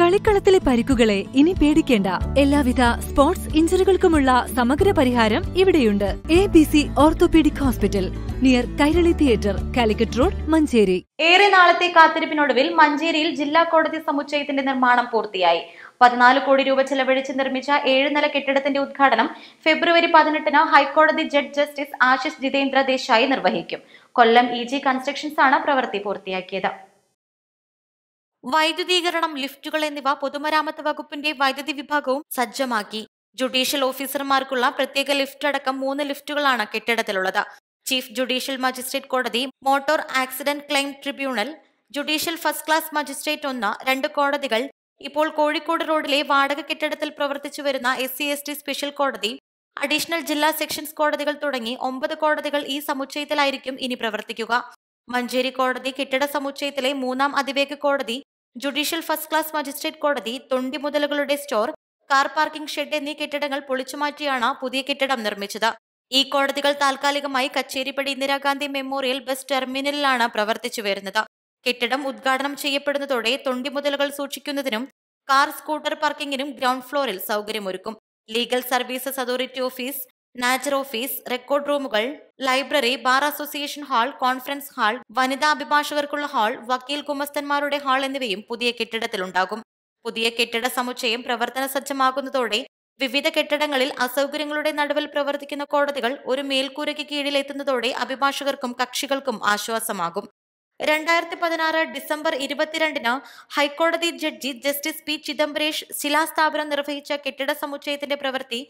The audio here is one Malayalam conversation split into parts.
കളിക്കളത്തിലെ പരിക്കുകളെ ഇനി പേടിക്കേണ്ട. എല്ലാവിധ സ്പോർട്സ് ഇഞ്ചറികൾക്കുമുള്ള സമഗ്ര പരിഹാരം ഇവിടെയുണ്ട്. A B C orthopaedic hospital near Kairali theatre Calicut road Manjeri. ഏറെ നാളത്തെ കാത്തിരിപ്പിനൊടുവിൽ മഞ്ചേരിയിൽ ജില്ലാ കോടതി സമുച്ചയത്തിന്റെ നിർമ്മാണം പൂർത്തിയായി. പതിനാല് കോടി രൂപ ചെലവഴിച്ച് നിർമ്മിച്ച ഏഴ് നില കെട്ടിടത്തിന്റെ ഉദ്ഘാടനം ഫെബ്രുവരി പതിനെട്ടിന് ഹൈക്കോടതി ജഡ്ജ് ജസ്റ്റിസ് ആശിഷ് ജിതേന്ദ്ര ദേശായി നിർവഹിക്കും. കൊല്ലം ഇ ജി കൺസ്ട്രക്ഷൻസ് ആണ് പ്രവൃത്തി പൂർത്തിയാക്കിയത്. വൈദ്യുതീകരണം ലിഫ്റ്റുകൾ എന്നിവ പൊതുമരാമത്ത് വകുപ്പിന്റെ വൈദ്യുതി വിഭാഗവും സജ്ജമാക്കി. ജുഡീഷ്യൽ ഓഫീസർമാർക്കുള്ള പ്രത്യേക ലിഫ്റ്റ് അടക്കം മൂന്ന് ലിഫ്റ്റുകളാണ് കെട്ടിടത്തിലുള്ളത്. ചീഫ് ജുഡീഷ്യൽ മജിസ്ട്രേറ്റ് കോടതി motor accident claim tribunal judicial first class magistrate ഒന്ന് രണ്ട് കോടതികൾ ഇപ്പോൾ കോഴിക്കോട് റോഡിലെ വാടക കെട്ടിടത്തിൽ പ്രവർത്തിച്ചു വരുന്ന S C S T special കോടതി അഡീഷണൽ ജില്ലാ സെക്ഷൻസ് കോടതികൾ തുടങ്ങി ഒമ്പത് കോടതികൾ ഈ സമുച്ചയത്തിലായിരിക്കും ഇനി പ്രവർത്തിക്കുക. മഞ്ചേരി കോടതി കെട്ടിട സമുച്ചയത്തിലെ മൂന്നാം അതിവേഗ കോടതി ജുഡീഷ്യൽ ഫസ്റ്റ് ക്ലാസ് മജിസ്ട്രേറ്റ് കോടതി തൊണ്ടി മുതലുകളുടെ സ്റ്റോർ കാർ പാർക്കിംഗ് ഷെഡ് എന്നീ കെട്ടിടങ്ങൾ പൊളിച്ചുമാറ്റിയാണ് പുതിയ കെട്ടിടം നിർമ്മിച്ചത്. ഈ കോടതികൾ താൽക്കാലികമായി കച്ചേരിപ്പടി ഇന്ദിരാഗാന്ധി മെമ്മോറിയൽ ബസ് ടെർമിനലിലാണ് പ്രവർത്തിച്ചു വരുന്നത്. കെട്ടിടം ഉദ്ഘാടനം ചെയ്യപ്പെടുന്നതോടെ തൊണ്ടി മുതലുകൾ സൂക്ഷിക്കുന്നതിനും കാർ സ്കൂട്ടർ പാർക്കിംഗിനും ഗ്രൗണ്ട് ഫ്ലോറിൽ സൗകര്യമൊരുക്കും. ലീഗൽ സർവീസസ് അതോറിറ്റി ഓഫീസ് നാച്ചർ ഓഫീസ് റെക്കോർഡ് റൂമുകൾ library bar association hall conference hall വനിതാ അഭിഭാഷകർക്കുള്ള ഹാൾ വക്കീൽ കുമസ്തന്മാരുടെ ഹാൾ എന്നിവയും പുതിയ കെട്ടിടത്തിലുണ്ടാകും. പുതിയ കെട്ടിട സമുച്ചയം പ്രവർത്തന സജ്ജമാകുന്നതോടെ വിവിധ കെട്ടിടങ്ങളിൽ അസൗകര്യങ്ങളുടെ നടുവിൽ പ്രവർത്തിക്കുന്ന കോടതികൾ ഒരു മേൽക്കൂരയ്ക്ക് കീഴിൽ എത്തുന്നതോടെ അഭിഭാഷകർക്കും കക്ഷികൾക്കും ആശ്വാസമാകും. രണ്ടായിരത്തി പതിനാറ് ഡിസംബർ ഇരുപത്തിരണ്ടിന് ഹൈക്കോടതി ജഡ്ജി ജസ്റ്റിസ് പി ചിദംബരേഷ് ശിലാസ്ഥാപനം നിർവഹിച്ച കെട്ടിട സമുച്ചയത്തിന്റെ പ്രവൃത്തി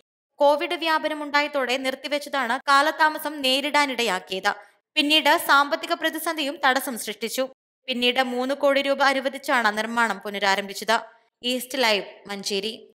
കോവിഡ് വ്യാപനമുണ്ടായതോടെ നിർത്തിവെച്ചതാണ് കാലതാമസം നേരിടാനിടയാക്കിയത്. പിന്നീട് സാമ്പത്തിക പ്രതിസന്ധിയും തടസ്സം സൃഷ്ടിച്ചു. പിന്നീട് മൂന്ന് കോടി രൂപ അനുവദിച്ചാണ് നിർമ്മാണം പുനരാരംഭിച്ചത്. East Live Manjeri.